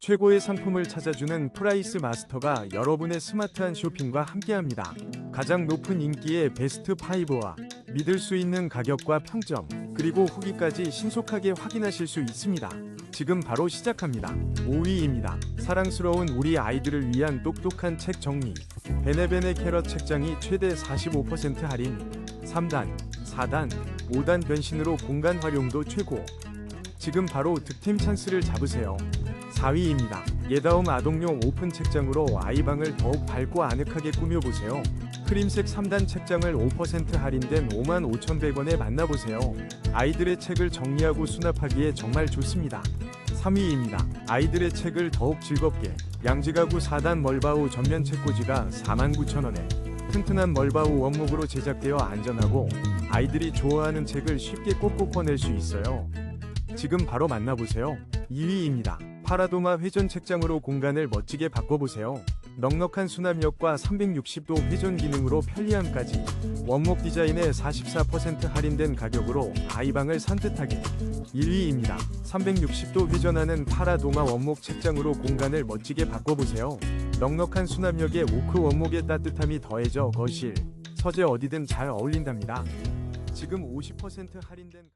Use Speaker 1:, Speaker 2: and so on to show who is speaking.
Speaker 1: 최고의 상품을 찾아주는 프라이스 마스터가 여러분의 스마트한 쇼핑과 함께합니다. 가장 높은 인기의 베스트 5와 믿을 수 있는 가격과 평점, 그리고 후기까지 신속하게 확인하실 수 있습니다. 지금 바로 시작합니다. 5위입니다. 사랑스러운 우리 아이들을 위한 똑똑한 책 정리. 베네베네 캐럿 책장이 최대 45% 할인. 3단, 4단, 5단 변신으로 공간 활용도 최고. 지금 바로 득템 찬스를 잡으세요. 4위입니다. 예다움 아동용 오픈 책장으로 아이방을 더욱 밝고 아늑하게 꾸며보세요. 크림색 3단 책장을 5% 할인된 55,100원에 만나보세요. 아이들의 책을 정리하고 수납하기에 정말 좋습니다. 3위입니다. 아이들의 책을 더욱 즐겁게 양지가구 4단 멀바우 전면 책꽂이가 49,000원에 튼튼한 멀바우 원목으로 제작되어 안전하고 아이들이 좋아하는 책을 쉽게 꼭꼭 꺼낼 수 있어요. 지금 바로 만나보세요. 2위입니다. 파라도마 회전 책장으로 공간을 멋지게 바꿔보세요. 넉넉한 수납력과 360도 회전 기능으로 편리함까지 원목 디자인에 44% 할인된 가격으로 아이방을 산뜻하게 1위입니다. 360도 회전하는 파라도마 원목 책장으로 공간을 멋지게 바꿔보세요. 넉넉한 수납력에 오크 원목의 따뜻함이 더해져 거실, 서재 어디든 잘 어울린답니다. 지금 50% 할인된